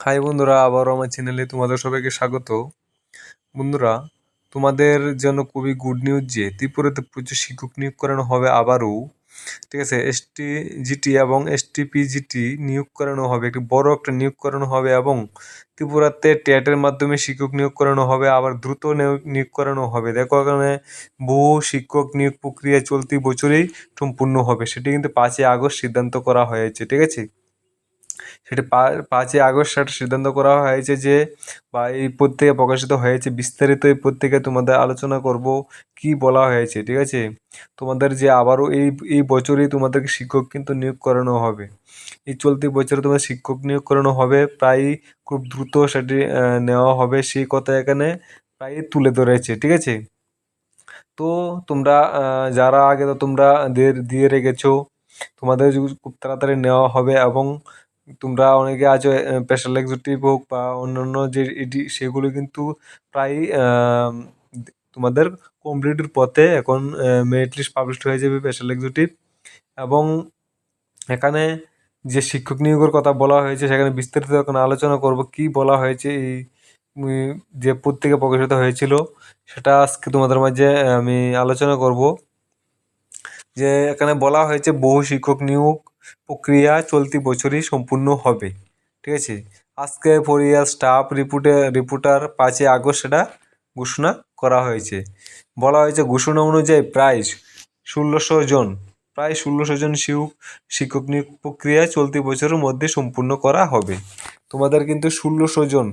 High বন্ধুরা, আবারও আমার চ্যানেলে তোমাদের সবাইকে স্বাগত। বন্ধুরা, তোমাদের জন্য খুবই গুড নিউজ যে, ত্রিপুরাতে প্রচুর শিক্ষক নিয়োগ করানো হবে আবারও। ঠিক আছে এসটি জিটি এবং এসটি পিজিটি নিয়োগ করানো হবে, একটি বড় একটা নিয়োগ করানো হবে এবং ত্রিপুরাতে টেটের মাধ্যমে শিক্ষক নিয়োগ করানো হবে, আবার দ্রুত নিয়োগ করানো হবে। দেখো, এখানে বহু শিক্ষক নিয়োগ প্রক্রিয়া চলতি বছরেই সম্পূর্ণ হবে, সেটি কিন্তু পাঁচই আগস্ট সিদ্ধান্ত করা হয়েছে, ঠিক আছে? সেটি পাঁচই আগস্ট সেটা সিদ্ধান্ত করা হয়েছে যে বা এই পত্রিকা প্রকাশিত হয়েছে, বিস্তারিত এই পত্রিকায় তোমাদের আলোচনা করব, কি বলা হয়েছে, ঠিক আছে? তোমাদের যে আবারও এই এই বছরেই তোমাদেরকে শিক্ষক কিন্তু নিয়োগ করানো হবে। এই চলতি বছরে তোমাদের শিক্ষক নিয়োগ করানো হবে প্রায় খুব দ্রুত সেটি নেওয়া হবে, সেই কথা এখানে প্রায় তুলে ধরেছে, ঠিক আছে? তো তোমরা যারা আগে তো তোমরা দিয়ে রেখেছো, তোমাদের খুব তাড়াতাড়ি নেওয়া হবে এবং তোমরা অনেকে আছো স্পেশাল এক্সিকিউটিভ হোক বা অন্যান্য যে এডি সেগুলো কিন্তু প্রায় তোমাদের কমপ্লিটের পথে এখন মেরিট লিস্ট পাবলিশড হয়ে যাবে স্পেশাল এক্সিকিউটিভ এবং এখানে যে শিক্ষক নিয়োগের কথা বলা হয়েছে, সেখানে বিস্তারিত এখন আলোচনা করব, কি বলা হয়েছে, এই যে পত্রিকা প্রকাশিত হয়েছিল, সেটা আজকে তোমাদের মাঝে আমি আলোচনা করব। যে এখানে বলা হয়েছে বহু শিক্ষক নিয়োগ প্রক্রিয়া চলতি বছরই সম্পূর্ণ হবে। ঠিক আছে? আজকে ফরিয়া স্টাফ রিপোর্টে, রিপোর্টার পাঁচই আগস্ট সেটা ঘোষণা করা হয়েছে। বলা হয়েছে ঘোষণা অনুযায়ী প্রায় ষোলোশো জন, প্রায় ষোলোশো জন শিক্ষক শিক্ষক নিয়োগ প্রক্রিয়া চলতি বছরের মধ্যে সম্পূর্ণ করা হবে। তোমাদের কিন্তু ষোলোশো জন,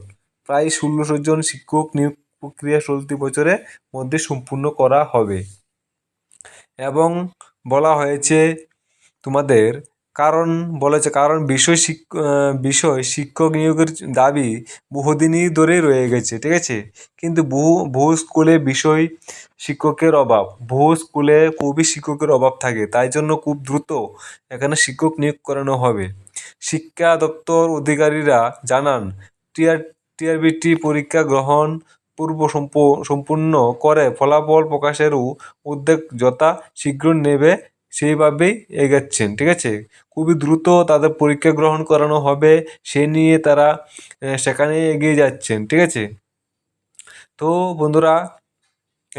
প্রায় ষোলোশো জন শিক্ষক নিয়োগ প্রক্রিয়া চলতি বছরের মধ্যে সম্পূর্ণ করা হবে। এবং বলা হয়েছে তোমাদের কারণ বলেছে, কারণ বিষয় বিষয় শিক্ষক নিয়োগের দাবি বহুদিনই ধরেই রয়ে গেছে, ঠিক আছে? কিন্তু বহু বহু স্কুলে বিষয় শিক্ষকের অভাব, বহু স্কুলে খুবই শিক্ষকের অভাব থাকে, তাই জন্য খুব দ্রুত এখানে শিক্ষক নিয়োগ করানো হবে। শিক্ষা দপ্তর অধিকারীরা জানান, টিআর, টিআরবিটি পরীক্ষা গ্রহণ পূর্ব সম্পূর্ণ করে ফলাফল প্রকাশেরও উদ্যোগ যথা শীঘ্র নেবে সেইভাবেই এগাচ্ছেন, ঠিক আছে? খুবই দ্রুত তাদের পরীক্ষা গ্রহণ করানো হবে, সে নিয়ে তারা সেখানে এগিয়ে যাচ্ছেন, ঠিক আছে? তো বন্ধুরা,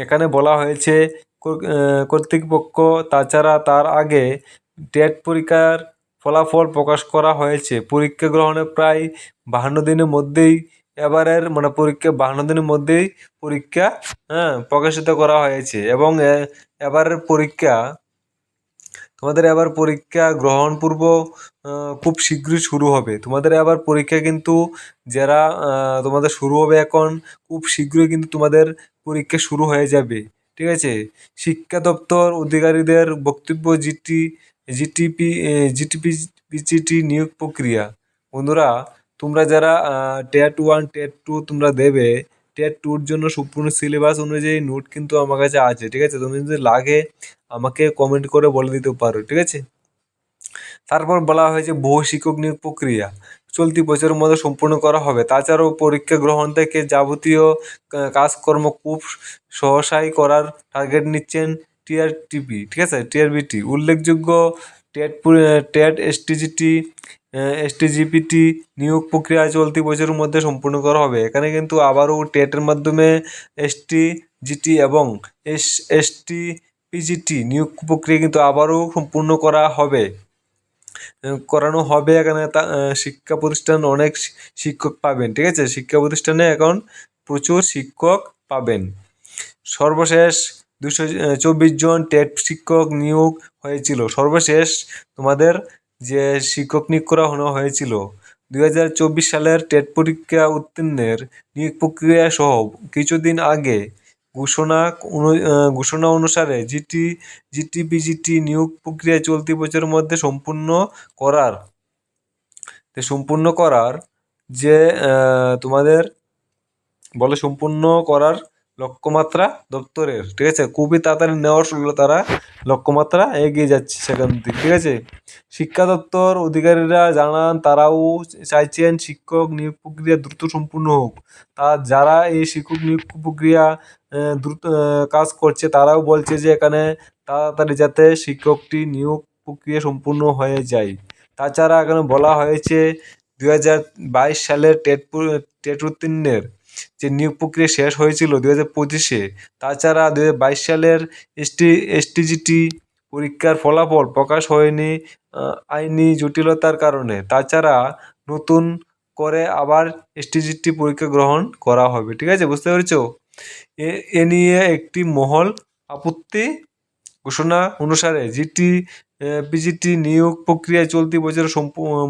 এখানে বলা হয়েছে কর্তৃপক্ষ তাছাড়া তার আগে টেট পরীক্ষার ফলাফল প্রকাশ করা হয়েছে। পরীক্ষা গ্রহণের প্রায় বাহান্ন দিনের মধ্যেই, এবারের মানে পরীক্ষা, বাহান্ন দিনের মধ্যেই পরীক্ষা হ্যাঁ প্রকাশিত করা হয়েছে এবং এবারের পরীক্ষা তোমাদের আবার পরীক্ষা গ্রহণ পূর্ব খুব শীঘ্রই শুরু হবে। তোমাদের আবার পরীক্ষা কিন্তু যারা তোমাদের শুরু হবে এখন, খুব শীঘ্রই কিন্তু তোমাদের পরীক্ষা শুরু হয়ে যাবে। ঠিক আছে? শিক্ষা দপ্তর অধিকারীদের বক্তব্য, জিটি, জিটিপি জিটিপি পিজিটি নিয়োগ প্রক্রিয়া। বন্ধুরা, তোমরা যারা টেট ওয়ান, টেট টু তোমরা দেবে টেট টুর জন্য সম্পূর্ণ সিলেবাস অনুযায়ী নোট কিন্তু আমার কাছে আছে, ঠিক আছে? তুমি যদি লাগে আমাকে কমেন্ট করে বলে দিতে পারো, ঠিক আছে? তারপর বলা হয়েছে বহু শিক্ষক নিয়োগ প্রক্রিয়া। চলতি বছরের মধ্যে সম্পূর্ণ করা হবে। তাছাড়াও পরীক্ষা গ্রহণ থেকে যাবতীয় কাজকর্ম খুব সহসাই করার টার্গেট নিচ্ছেন টিআরটিপি ঠিক আছে? টিআরবিটি উল্লেখযোগ্য টেট টেট এসটিজিটি এসটিজিপিটি নিয়োগ প্রক্রিয়া চলতি বছরের মধ্যে সম্পূর্ণ করা হবে। এখানে কিন্তু আবারও টেটের মাধ্যমে এসটি জিটি এবং এস এসটি পিজিটি নিয়োগ প্রক্রিয়া কিন্তু আবারও সম্পূর্ণ করা হবে। করানো হবে এখানে তা শিক্ষা প্রতিষ্ঠান অনেক শিক্ষক পাবেন, ঠিক আছে? শিক্ষা প্রতিষ্ঠানে এখন প্রচুর শিক্ষক পাবেন। সর্বশেষ দুশো চব্বিশ জন টেট শিক্ষক নিয়োগ হয়েছিল। সর্বশেষ তোমাদের যে শিক্ষক নিয়োগ করা হয়েছিল, দুই হাজার চব্বিশ সালের টেট পরীক্ষা উত্তীর্ণের নিয়োগ প্রক্রিয়া সহ কিছুদিন আগে ঘোষণা ঘোষণা অনুসারে জিটি, জিটিপিজিটি নিয়োগ প্রক্রিয়া চলতি বছরের মধ্যে সম্পূর্ণ করার সম্পূর্ণ করার যে তোমাদের বলে সম্পূর্ণ করার লক্ষ্যমাত্রা দপ্তরের, ঠিক আছে? খুবই তাড়াতাড়ি নেওয়ার জন্য তারা লক্ষ্যমাত্রা, এগিয়ে যাচ্ছে সেখান থেকে, ঠিক আছে? শিক্ষা দপ্তর অধিকারীরা জানান, তারাও চাইছেন শিক্ষক নিয়োগ প্রক্রিয়া দ্রুত সম্পূর্ণ হোক। তা যারা এই শিক্ষক নিয়োগ প্রক্রিয়া দ্রুত কাজ করছে, তারাও বলছে যে এখানে তাড়াতাড়ি যাতে শিক্ষকটি নিয়োগ প্রক্রিয়া সম্পূর্ণ হয়ে যায়। তাছাড়া এখানে বলা হয়েছে দু হাজার বাইশ সালের টেট টেট উত্তীর্ণের যে নিয়োগ প্রক্রিয়া শেষ হয়েছিল দু হাজার পঁচিশে, তাছাড়া দু হাজার বাইশ সালের এসটি, এসটিজিটি পরীক্ষার ফলাফল প্রকাশ হয়নি আইনি জটিলতার কারণে। তাছাড়া নতুন করে আবার এসটিজিটি পরীক্ষা গ্রহণ করা হবে। ঠিক আছে? বুঝতে পেরেছ? এ এ নিয়ে একটি মহল আপত্তি ঘোষণা অনুসারে জিটি পিজিটি নিয়োগ প্রক্রিয়া চলতি বছরের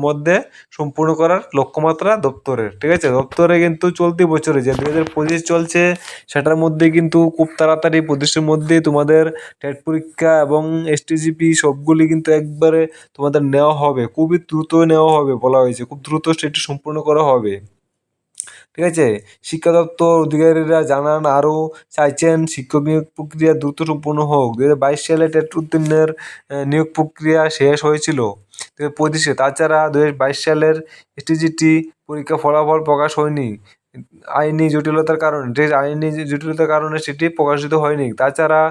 মধ্যে সম্পূর্ণ করার লক্ষ্যমাত্রা দপ্তরের। ঠিক আছে? দপ্তরে কিন্তু চলতি বছরে যে দু হাজার পঁচিশ চলছে, সেটার মধ্যে কিন্তু খুব তাড়াতাড়ি পঁচিশের মধ্যে তোমাদের টেট পরীক্ষা এবং এসটিজিপি সবগুলি কিন্তু একবারে তোমাদের নেওয়া হবে। খুবই দ্রুত নেওয়া হবে বলা হয়েছে। খুব দ্রুত সেটি সম্পূর্ণ করা হবে। ঠিক আছে? শিক্ষা দপ্তর অধিকারীরা জানান, আরও চাইছেন শিক্ষক নিয়োগ প্রক্রিয়া দ্রুত সম্পূর্ণ হোক। দু হাজার বাইশ সালে টেট উত্তীর্ণের নিয়োগ প্রক্রিয়া শেষ হয়েছিল। দু হাজার পঁচিশে, তাছাড়া দু হাজার বাইশ সালের এসটিজিটি পরীক্ষা ফলাফল প্রকাশ হয়নি। আইনি জটিলতার কারণে যে আইনি জটিলতার কারণে সেটি প্রকাশিত হয়নি। তাছাড়া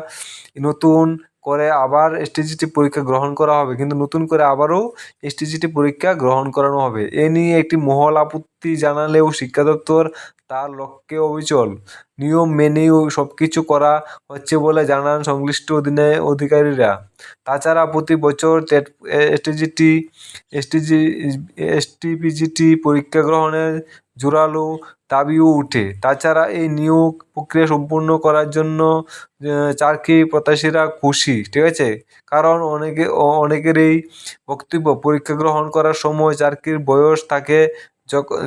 নতুন করে আবার এসটিজিটি পরীক্ষা গ্রহণ করা হবে, কিন্তু নতুন করে আবারও এসটিজিটি পরীক্ষা গ্রহণ করানো হবে। এ নিয়ে একটি মহল আপত্তি জানালেও শিক্ষা দপ্তর তার লক্ষ্যে অবিচল। নিয়ম মেনেই সব কিছু করা হচ্ছে বলে জানান সংশ্লিষ্ট অধীনে অধিকারীরা। তাছাড়া প্রতি বছর এসটিজিটি এসটিজি, এসটিপিজিটি পরীক্ষা গ্রহণের জোরালো দাবিও উঠে তাছাড়া এই নিয়োগ প্রক্রিয়া সম্পূর্ণ করার জন্য চাকরি প্রত্যাশীরা খুশি, ঠিক আছে? কারণ অনেকে অনেকেরই বক্তব্য, পরীক্ষা গ্রহণ করার সময় চাকরির বয়স থাকে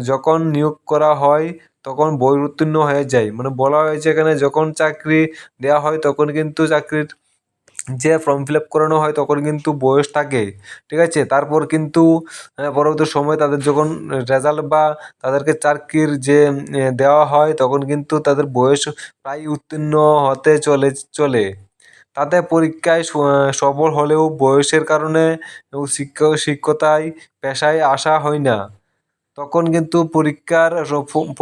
যখন নিয়োগ করা হয় তখন বই উত্তীর্ণ হয়ে যায়। মানে বলা হয়েছে এখানে যখন চাকরি দেওয়া হয় তখন কিন্তু চাকরির যে ফর্ম ফিল আপ করানো হয় তখন কিন্তু বয়স থাকে, ঠিক আছে? তারপর কিন্তু পরবর্তী সময় তাদের যখন রেজাল্ট বা তাদেরকে চাকরির যে দেওয়া হয় তখন কিন্তু তাদের বয়স প্রায় উত্তীর্ণ হতে চলে চলে। তাতে পরীক্ষায় সফল হলেও বয়সের কারণে শিক্ষক শিক্ষকতায় পেশায় আসা হয় না। তখন কিন্তু পরীক্ষার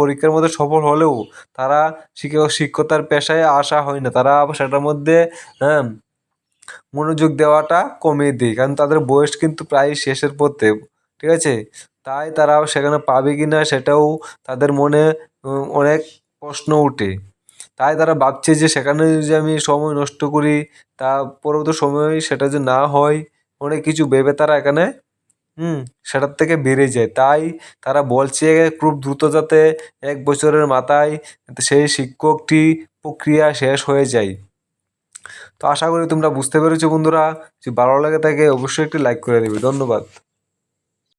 পরীক্ষার মধ্যে সফল হলেও তারা শিক্ষক, শিক্ষকতার পেশায় আসা হয় না। তারা সেটার মধ্যে হ্যাঁ মনোযোগ দেওয়াটা কমিয়ে দেয়। কারণ তাদের বয়স কিন্তু প্রায় শেষের পথে, ঠিক আছে? তাই তারা সেখানে পাবে কি না সেটাও তাদের মনে অনেক প্রশ্ন ওঠে। তাই তারা ভাবছে যে সেখানে যদি আমি সময় নষ্ট করি, তা পরবর্তী সময় সেটা যে না হয়, অনেক কিছু ভেবে তারা এখানে হুম, সেটার থেকে বেড়ে যায়। তাই তারা বলছে খুব দ্রুত যাতে এক বছরের মাথায় সেই শিক্ষকটি প্রক্রিয়া শেষ হয়ে যায়। তো আশা করি তোমরা বুঝতে পেরেছ বন্ধুরা। যদি ভালো লাগে থাকে অবশ্যই একটি লাইক করে দেবে। ধন্যবাদ।